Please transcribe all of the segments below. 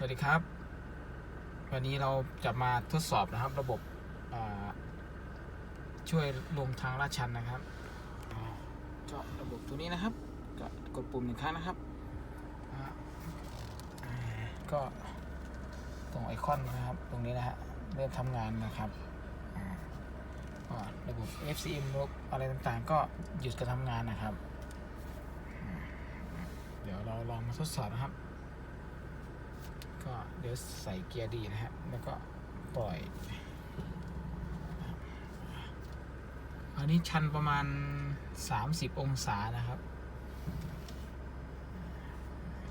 สวัสดีครับ วันนี้เราจะมาทดสอบนะครับ ระบบช่วยลงทางลาดชันนะครับอ่าเจาะระบบตัวนี้นะครับ ก็กดปุ่มหนึ่งครั้งนะครับก็ตรงไอคอนนะครับ ตรงนี้นะฮะเริ่มทำงานนะครับระบบ FCM ระบอะไรต่างๆ ก็หยุดการทำงานนะครับ เดี๋ยวเราลองมาทดสอบนะครับ ก็เดี๋ยวใส่เกียร์ดีนะฮะแล้วก็ปล่อย อันนี้ชันประมาณ 30 องศานะครับ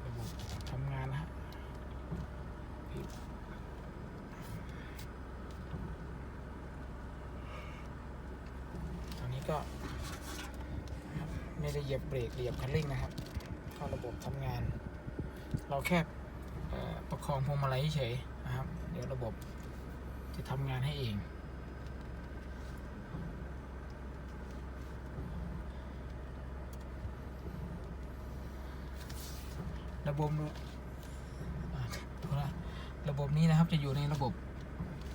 ระบบทำงานนะฮะตอนนี้ก็ ไม่ได้เหยียบเบรกเหยียบคันเร่งนะครับเข้าระบบทำงาน เราแค่ ประคองพวงมาลัยเฉยนะครับ เดี๋ยวระบบจะทำงานให้เองระบบะระบบนี้นะครับจะอยู่ในระบบ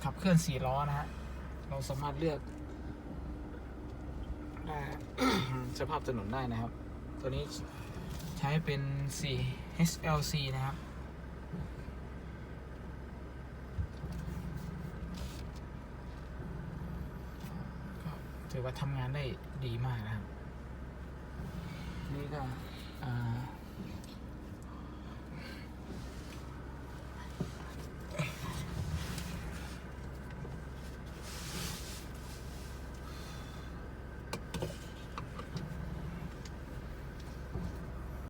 ขับเคลื่อนสี่ล้อนะฮะ เราสามารถเลือกสภาพถนนได้นะครับ ตัวนี้ใช้เป็น4 HLC นะครับ ถือว่าทำงานได้ดีมากนะครับ นี่ก็